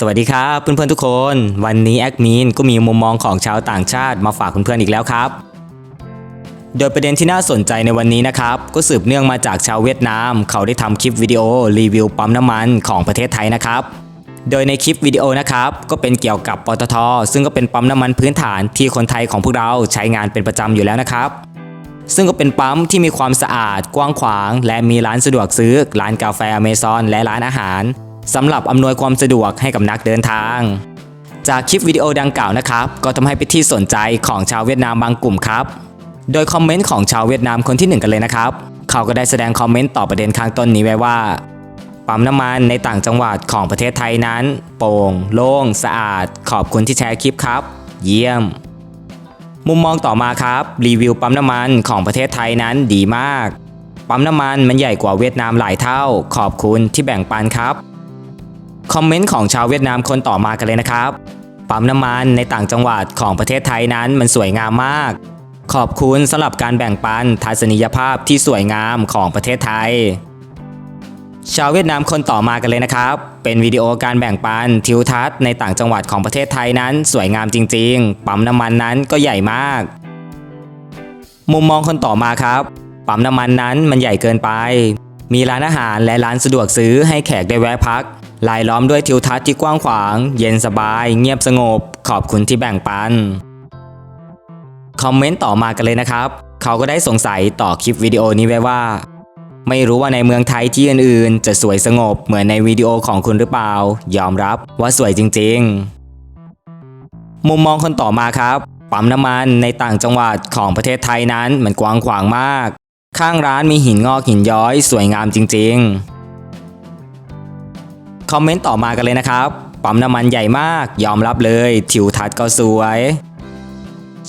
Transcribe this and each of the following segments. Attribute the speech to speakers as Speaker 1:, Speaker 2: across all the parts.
Speaker 1: สวัสดีครับเพื่อนๆทุกคน วันนี้แอคมีนก็มีมุมมองของชาวต่างชาติมาฝากเพื่อนๆอีกแล้วครับ โดยประเด็นที่น่าสนใจในวันนี้นะครับ ก็สืบเนื่องมาจากชาวเวียดนาม เขาได้ทำคลิปวิดีโอรีวิวปั๊มน้ำมันของประเทศไทยนะครับ โดยในคลิปวิดีโอนะครับ ก็เป็นเกี่ยวกับปตท ซึ่งก็เป็นปั๊มน้ำมันพื้นฐานที่คนไทยของพวกเราใช้งานเป็นประจำอยู่แล้วนะครับ ซึ่งก็เป็นปั๊มที่มีความสะอาดกว้างขวาง และมีร้านสะดวกซื้อ ร้านกาแฟอเมซอนและร้านอาหาร สำหรับอำนวยความสะดวกให้กับนักเดินทาง จากคลิปวิดีโอดังกล่าวนะครับ ก็ทำให้เป็นที่สนใจของชาวเวียดนามบางกลุ่มครับ โดยคอมเมนต์ของชาวเวียดนามคนที่หนึ่งกันเลยนะครับ เขาก็ได้แสดงคอมเมนต์ต่อประเด็นข้างต้นนี้ไว้ว่าปั๊มน้ำมันในต่างจังหวัดของประเทศไทยนั้น โปร่ง โล่ง สะอาด ขอบคุณที่แชร์คลิปครับ เยี่ยม มุมมองต่อมาครับ รีวิวปั๊มน้ำมันของประเทศไทยนั้นดีมาก ปั๊มน้ำมันมันใหญ่กว่าเวียดนามหลายเท่า ขอบคุณที่แบ่งปันครับ คอมเมนต์ของชาวเวียดนามคนต่อมากันเลยนะครับ ปั๊มน้ำมันในต่างจังหวัดของประเทศไทยนั้นมันสวยงามมาก ขอบคุณสำหรับการแบ่งปันทัศนียภาพที่สวยงามของประเทศไทย ชาวเวียดนามคนต่อมากันเลยนะครับ เป็นวิดีโอการแบ่งปันทิวทัศน์ในต่างจังหวัดของประเทศไทยนั้น สวยงามจริง ๆ ปั๊มน้ำมันนั้นก็ใหญ่มาก มุมมองคนต่อมาครับ ปั๊มน้ำมันนั้นมันใหญ่เกินไปมีร้านอาหารและร้านสะดวกซื้อให้แขกได้แวะพัก รายล้อมด้วยทิวทัศน์ที่กว้างขวาง เย็นสบาย เงียบสงบ ขอบคุณที่แบ่งปัน คอมเมนต์ต่อมากันเลยนะครับ เขาก็ได้สงสัยต่อคลิปวิดีโอนี้ไว้ว่า ไม่รู้ว่าในเมืองไทยที่อื่นๆ จะสวยสงบเหมือนในวิดีโอของคุณหรือเปล่า ยอมรับว่าสวยจริง ๆ มุมมองคนต่อมาครับปั๊มน้ำมันในต่างจังหวัดของประเทศไทยนั้นมันกว้างขวางมาก ข้างร้านมีหินงอกหินย้อยสวยงามจริง ๆ คอมเมนต์ต่อมากันเลยนะครับ ปั๊มน้ำมันใหญ่มาก ยอมรับเลยทิวทัศน์ก็สวย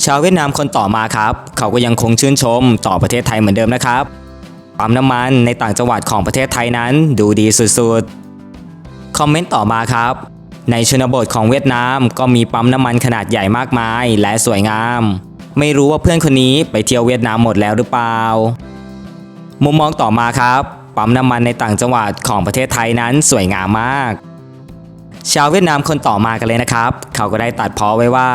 Speaker 1: ชาวเวียดนามคนต่อมาครับ เขาก็ยังคงชื่นชมต่อประเทศไทยเหมือนเดิมนะครับ ปั๊มน้ำมันในต่างจังหวัดของประเทศไทยนั้นดูดีสุดๆ คอมเมนต์ต่อมาครับ ในชนบทของเวียดนามก็มีปั๊มน้ำมันขนาดใหญ่มากมายและสวยงาม ไม่รู้ว่าเพื่อนคนนี้ไปเที่ยวเวียดนามหมดแล้วหรือเปล่า มุมมองต่อมาครับ ปั๊มน้ำมันในต่างจังหวัดของประเทศไทยนั้นสวยงามมาก ชาวเวียดนามคนต่อมากันเลยนะครับ เขาก็ได้ตัดเพ้อไว้ว่า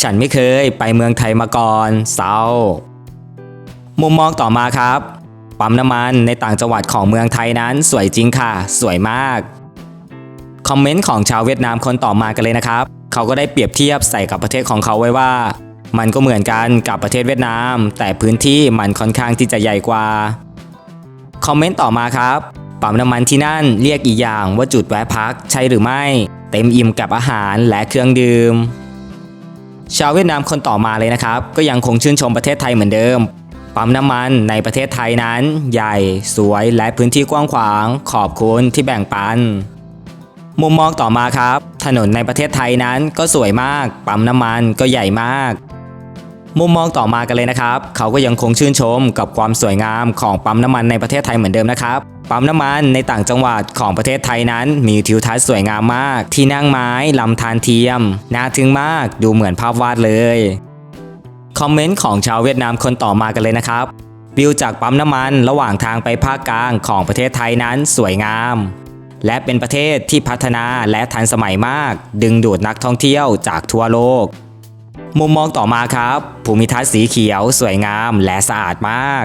Speaker 1: ฉันไม่เคยไปเมืองไทยมาก่อนเศร้า มุมมองต่อมาครับ ปั๊มน้ำมันในต่างจังหวัดของเมืองไทยนั้นสวยจริงค่ะ สวยมาก คอมเมนต์ของชาวเวียดนามคนต่อมากันเลยนะครับ เขาก็ได้เปรียบเทียบใส่กับประเทศของเขาไว้ว่ามันก็เหมือนกันกับประเทศเวียดนาม แต่พื้นที่มันค่อนข้างที่จะใหญ่กว่า คอมเมนต์ต่อมาครับปั๊มน้ำมันที่นั่นเรียกอีกอย่างว่าจุดแวะพักใช่หรือไม่ เต็มอิ่มกับอาหารและเครื่องดื่ม ชาวเวียดนามคนต่อมาเลยนะครับ ก็ยังคงชื่นชมประเทศไทยเหมือนเดิมปั๊มน้ำมันในประเทศไทยนั้น ใหญ่ สวยและพื้นที่กว้างขวาง ขอบคุณที่แบ่งปัน มุมมองต่อมาครับ ถนนในประเทศไทยนั้นก็สวยมาก ปั๊มน้ำมันก็ใหญ่มาก มุมมองต่อมากันเลยนะครับ เขาก็ยังคงชื่นชมกับความสวยงามของปั๊มน้ำมันในประเทศไทยเหมือนเดิมนะครับปั๊มน้ำมันในต่างจังหวัดของประเทศไทยนั้น มีทิวทัศน์สวยงามมาก ที่นั่งไม้ลำธารเทียม น่าทึ่งมากดูเหมือนภาพวาดเลยคอมเมนต์ของชาวเวียดนามคนต่อมากันเลยนะครับวิวจากปั๊มน้ำมันระหว่างทางไปภาคกลางของประเทศไทยนั้นสวยงาม และเป็นประเทศที่พัฒนาและทันสมัยมาก ดึงดูดนักท่องเที่ยวจากทั่วโลก มุมมองต่อมาครับ ภูมิทัศน์สีเขียว สวยงาม และสะอาดมาก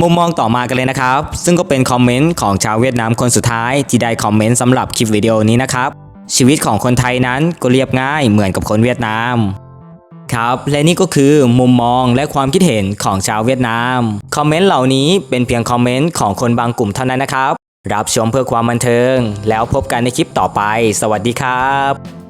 Speaker 1: มุมมองต่อมากันเลยนะครับ ซึ่งก็เป็นคอมเมนต์ของชาวเวียดนามคนสุดท้ายที่ได้คอมเมนต์สำหรับคลิปวิดีโอนี้นะครับ ชีวิตของคนไทยนั้นก็เรียบง่ายเหมือนกับคนเวียดนามครับและนี่ก็คือมุมมองและความคิดเห็นของชาวเวียดนาม คอมเมนต์เหล่านี้เป็นเพียงคอมเมนต์ของคนบางกลุ่มเท่านั้นนะครับ รับชมเพื่อความบันเทิง แล้วพบกันในคลิปต่อไป สวัสดีครับ